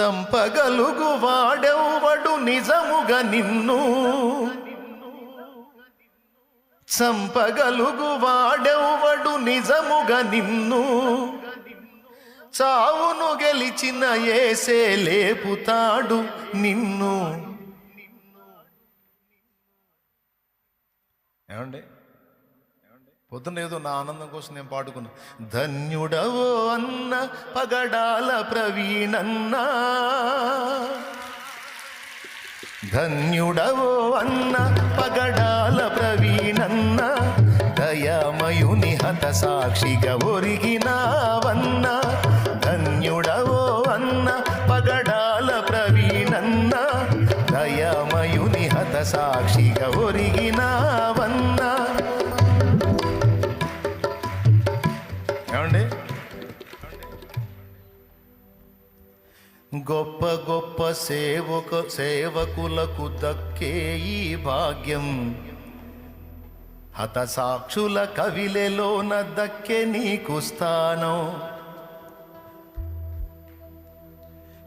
చంపగలుగు వాడెవ్వడు నిజముగా నిన్ను. చంపగలుగు వాడెవ్వడు నిజముగా నిన్ను. చావును గెలిచిన ఏసే లేపుతాడు నిన్ను. ఏమండి? పొద్దున ఏదో నా ఆనందం కోసం నేను పాడుకున్నా. ధన్యుడవో అన్న పగడాల ప్రవీణన్నా. ధన్యుడవో అన్న పగడాల ప్రవీణన్న. దయామయుని హత సాక్షిగా ఒరిగినావన్న. ధన్యుడవో అన్న పగడాల ప్రవీణన్న. దయామయుని హత సాక్షిగా ఒరిగినా. ఏమండి? గొప్ప గొప్ప సేవక సేవకులకు దక్కే ఈ భాగ్యం. హతసాక్షుల కవిలెలోన దక్కే నీకు స్థానం.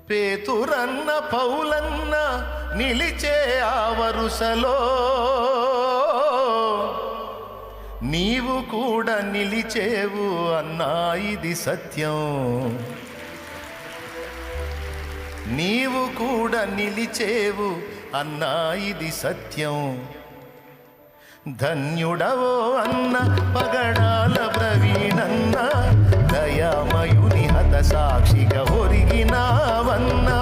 పేతురన్న పౌలన్న నిలిచే ఆ వరుసలో నీవు కూడా నిలిచేవు అన్నా ఇది సత్యం. నీవు కూడా నిలిచేవు అన్నా ఇది సత్యం. ధన్యుడవో అన్న పగడాల ప్రవీణన్న దయామయుని హత సాక్షిగా ఒరిగినావన్నా